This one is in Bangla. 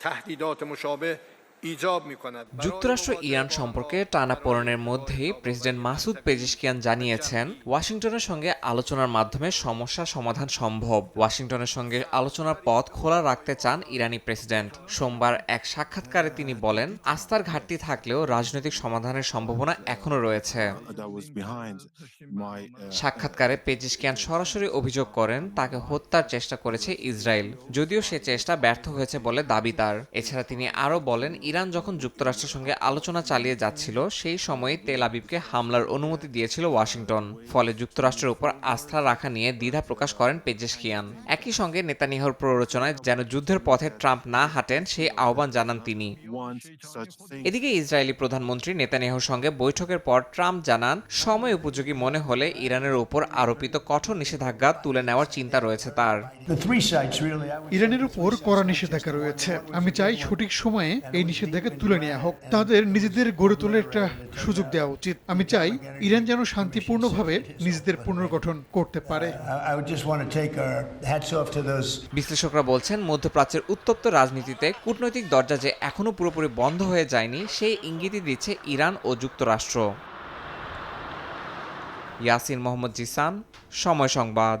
تهدیدات مشابه যুক্তরাষ্ট্র ইরান সম্পর্কে টানাপোড়েনের মধ্যেই প্রেসিডেন্ট মাসুদ পেজিশকিয়ান জানিয়েছেন ওয়াশিংটনের সঙ্গে আলোচনার মাধ্যমে সমস্যা সমাধান সম্ভব। ওয়াশিংটনের সঙ্গে আলোচনার পথ খোলা রাখতে চান ইরানি প্রেসিডেন্ট। সোমবার এক সাক্ষাৎকারে তিনি বলেন আস্থার ঘাটতি থাকলেও রাজনৈতিক সমাধানের সম্ভাবনা এখনও রয়েছে। Uh, সাক্ষাৎকারে পেজিশকিয়ান সরাসরি অভিযোগ করেন তাকে হত্যার চেষ্টা করেছে ইসরায়েল। যদিও সে চেষ্টা ব্যর্থ হয়েছে বলে দাবি তার। এছাড়া তিনি আরও বলেন ইরান যখন যুক্তরাষ্ট্রের সঙ্গে আলোচনা চালিয়ে যাচ্ছিল সেই সময় তেল আবিবকে হামলার অনুমতি দিয়েছিল ওয়াশিংটন। ফলে যুক্তরাষ্ট্রের উপর আস্থা রাখা নিয়ে দ্বিধা প্রকাশ করেন পেজেশকিয়ান একই সঙ্গে নেতানিয়াহুর প্ররোচনায় যেন যুদ্ধের পথে ট্রাম্প না হাঁটেন সেই আহ্বান জানান তিনি. এদিকে ইসরায়েলি প্রধানমন্ত্রী নেতানিয়াহুর সঙ্গে বৈঠকের পর ট্রাম্প জানান সময় উপযোগী মনে হলে ইরানের উপর আরোপিত কঠোর নিষেধাজ্ঞা তুলে নেওয়ার চিন্তা রয়েছে তার। ইরানের উপর কড়া নিষেধাজ্ঞা রয়েছে। আমি চাই সঠিক সময়ে এই নিষেধাজ্ঞা তুলে নেওয়া হোক তাদের নিজেদের গড়ে তোলার একটা সুযোগ দেওয়া উচিত। আমি চাই ইরান যেন শান্তিপূর্ণভাবে নিজেদের পুনর্গঠন করতে পারে। বিশ্লেষকরা বলছেন মধ্যপ্রাচ্যের উত্তপ্ত রাজনীতিতে কূটনৈতিক দরজা যে এখনও পুরোপুরি বন্ধ হয়ে যায়নি সেই ইঙ্গিতই দিচ্ছে ইরান ও যুক্তরাষ্ট্র। ইয়াসিন মোহাম্মদ জিসান সময় সংবাদ।